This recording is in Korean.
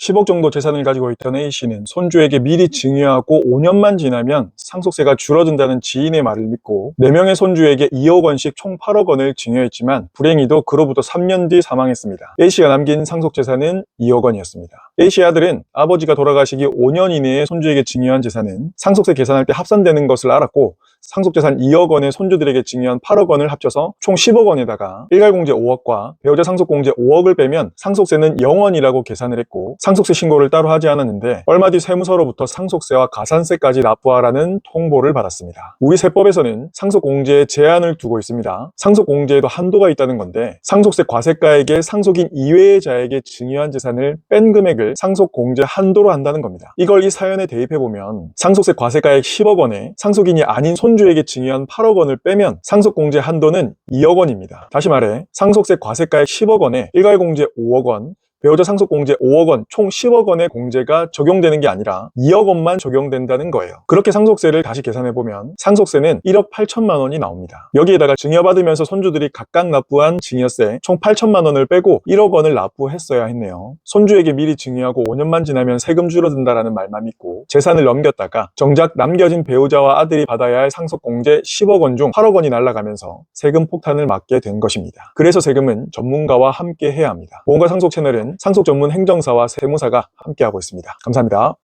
10억 정도 재산을 가지고 있던 A씨는 손주에게 미리 증여하고 5년만 지나면 상속세가 줄어든다는 지인의 말을 믿고 4명의 손주에게 2억 원씩 총 8억 원을 증여했지만 불행히도 그로부터 3년 뒤 사망했습니다. A씨가 남긴 상속재산은 2억 원이었습니다. A씨의 아들은 아버지가 돌아가시기 5년 이내에 손주에게 증여한 재산은 상속세 계산할 때 합산되는 것을 알았고 상속재산 2억 원에 손주들에게 증여한 8억 원을 합쳐서 총 10억 원에다가 일괄공제 5억과 배우자 상속공제 5억을 빼면 상속세는 0원이라고 계산을 했고 상속세 신고를 따로 하지 않았는데 얼마 뒤 세무서로부터 상속세와 가산세까지 납부하라는 통보를 받았습니다. 우리 세법에서는 상속공제에 제한을 두고 있습니다. 상속공제에도 한도가 있다는 건데 상속세 과세가에게 상속인 이외의 자에게 증여한 재산을 뺀 금액을 상속공제 한도로 한다는 겁니다. 이걸 이 사연에 대입해보면 상속세 과세가액 10억 원에 상속인이 아닌 손 주에게 증여한 8억 원을 빼면 상속공제 한도는 2억 원입니다. 다시 말해 상속세 과세가액 10억 원에 일괄공제 5억 원, 배우자 상속 공제 5억 원, 총 10억 원의 공제가 적용되는 게 아니라 2억 원만 적용된다는 거예요. 그렇게 상속세를 다시 계산해보면 상속세는 1억 8천만 원이 나옵니다. 여기에다가 증여받으면서 손주들이 각각 납부한 증여세 총 8천만 원을 빼고 1억 원을 납부했어야 했네요. 손주에게 미리 증여하고 5년만 지나면 세금 줄어든다라는 말만 믿고 재산을 넘겼다가 정작 남겨진 배우자와 아들이 받아야 할 상속 공제 10억 원 중 8억 원이 날아가면서 세금 폭탄을 맞게 된 것입니다. 그래서 세금은 전문가와 함께 해야 합니다. 보험과 상속 채널은 상속 전문 행정사와 세무사가 함께하고 있습니다. 감사합니다.